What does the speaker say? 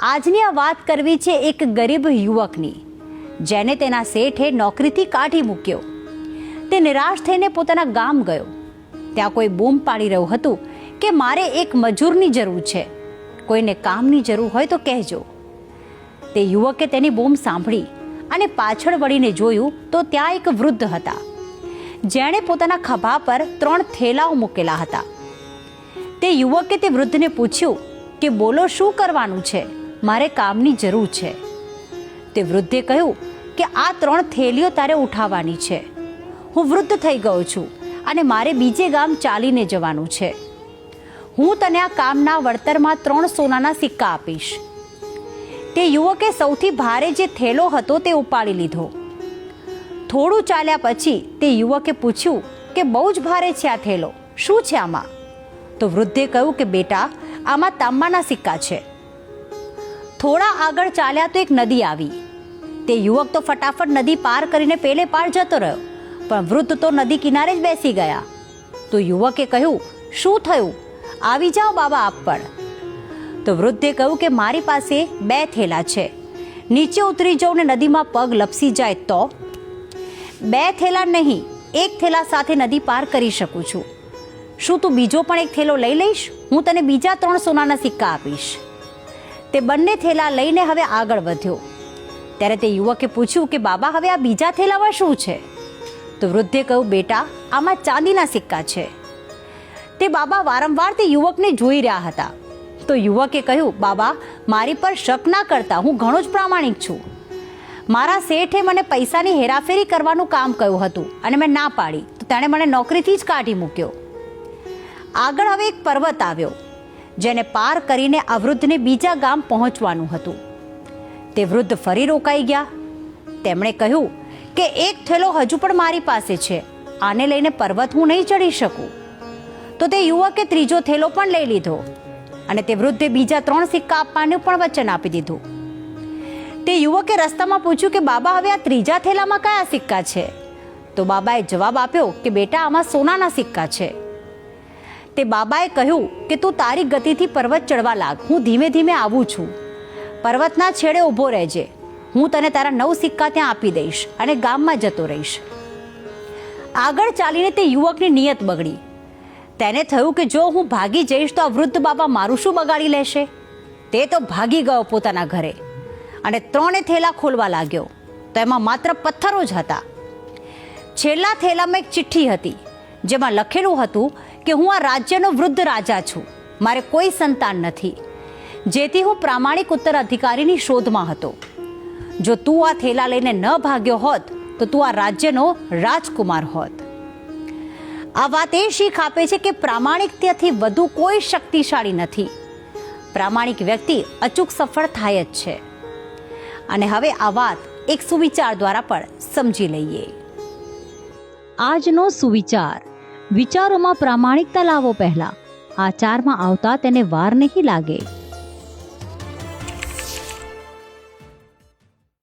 આજની આ વાત કરવી છે એક ગરીબ યુવકની જેને તેના શેઠે નોકરીથી કાઢી મૂક્યો. તે નિરાશ થઈને પોતાના ગામ ગયો. ત્યાં કોઈ બૂમ પાડી રહ્યું હતું કે મારે એક મજૂરની જરૂર છે. કોઈને કામની જરૂર હોય તો કહેજો. તે યુવકે તેની બૂમ સાંભળી અને પાછળ વળીને જોયું તો ત્યાં એક વૃદ્ધ હતા, જેણે પોતાના ખભા પર ત્રણ થેલાઓ મૂકેલા હતા. તે યુવકે તે વૃદ્ધને પૂછ્યું કે બોલો શું કરવાનું છે? મારે કામની જરૂર છે. તે વૃદ્ધે કહ્યું કે આ ત્રણ થેલીઓ તારે ઉઠાવવાની છે. હું વૃદ્ધ થઈ ગયો છું અને મારે બીજે ગામ ચાલીને જવાનું છે. હું તને આ કામના વળતરમાં ત્રણ સોનાના સિક્કા આપીશ. તે યુવકે સૌથી ભારે જે થેલો હતો તે ઉપાડી લીધો. થોડું ચાલ્યા પછી તે યુવકે પૂછ્યું કે બહુ જ ભારે છે આ થેલો, શું છે આમાં? તો વૃદ્ધે કહ્યું કે બેટા, આમાં તાંબાના સિક્કા છે. થોડા આગળ ચાલ્યા તો એક નદી આવી. તે યુવક તો ફટાફટ નદી પાર કરીને પેલે પાર જતો રહ્યો, પણ વૃદ્ધ તો નદી કિનારે જ બેસી ગયા. તો યુવકે કહ્યું, શું થયું? આવી જાઓ બાબા આપ પણ. તો વૃદ્ધે કહ્યું કે, મારી પાસે બે થેલા છે. નીચે ઉતરી જાઉં ને નદીમાં પગ લપસી જાય તો? બે થેલા નહીં, એક થેલા સાથે નદી પાર કરી શકું છું. શું તું બીજો પણ એક થેલો લઈ લઈશ? હું તને બીજા ત્રણ સોનાના સિક્કા આપીશ. તે બંને થેલા લઈને હવે આગળ વધ્યો. ત્યારે તે યુવકે પૂછ્યું કે, બાબા, હવે આ બીજા થેલામાં શું છે? તો વૃદ્ધે કહ્યું, બેટા, આમાં ચાંદીના સિક્કા છે. તે બાબા વારંવાર તે યુવકને જોઈ રહ્યા હતા. તો યુવકે કહ્યું, બાબા, મારી પર શક ના કરતા, હું ઘણો જ પ્રામાણિક છું. મારા શેઠે મને પૈસાની હેરાફેરી કરવાનું કામ કહ્યું હતું અને મેં ના પાડી. તો તેણે મને નોકરીથી જ કાઢી મૂક્યો. આગળ હવે એક પર્વત આવ્યો. જેને પાર કરીને આ વૃદ્ધને બીજા ગામ પહોંચવાનું હતું. તે વૃદ્ધ ફરી રોકાઈ ગયા. તેમણે કહ્યું કે એક થેલો હજુ પણ મારી પાસે છે. આને લઈને પર્વત હું નહીં ચડી શકું. તો તે યુવકે ત્રીજો થેલો પણ લઈ લીધો અને તે વૃદ્ધે બીજા ત્રણ સિક્કા આપવાનું પણ વચન આપી દીધું. તે યુવકે રસ્તામાં પૂછ્યું કે બાબા, હવે આ ત્રીજા થેલામાં કયા સિક્કા છે? તો બાબાએ જવાબ આપ્યો કે બેટા, આમાં સોનાના સિક્કા છે. તે બાબાએ કહ્યું કે તું તારી ગતિથી પર્વત ચડવા લાગ. હું ધીમે ધીમે આવું છું. પર્વતના છેડે ઊભો રહેજે. હું તને તારા નવ સિક્કા ત્યાં આપી દઈશ અને ગામમાં જતો રહીશ. આગળ ચાલીને તે યુવકની નિયત બગડી. તેને થયું કે જો હું ભાગી જઈશ તો આ વૃદ્ધ બાબા મારું શું બગાડી લેશે? તે તો ભાગી ગયો પોતાના ઘરે અને ત્રણે થેલા ખોલવા લાગ્યો. તો એમાં માત્ર પથ્થરો જ હતા. છેલ્લા થેલામાં એક ચિઠ્ઠી હતી, જેમાં લખેલું હતું કે હું આ રાજ્યનો વૃદ્ધ રાજા છું. મારે કોઈ સંતાન નથી. જેથી હું પ્રામાણિક ઉત્તરાધિકારીની શોધમાં હતો. જો તું આ થેલા લઈને ન ભાગ્યો હોત, તો તું આ રાજ્યનો રાજકુમાર હોત. આ વાત એ શીખ આપે છે કે પ્રામાણિકતાથી વધુ કોઈ શક્તિશાળી નથી. પ્રામાણિક વ્યક્તિ અચૂક સફળ થાય જ છે. અને હવે આ વાત એક સુવિચાર દ્વારા પણ સમજી લઈએ. આજનો સુવિચાર. વિચારોમાં પ્રામાણિકતા લાવો પહેલા. આચારમાં આવતા તેને વાર નહીં લાગે.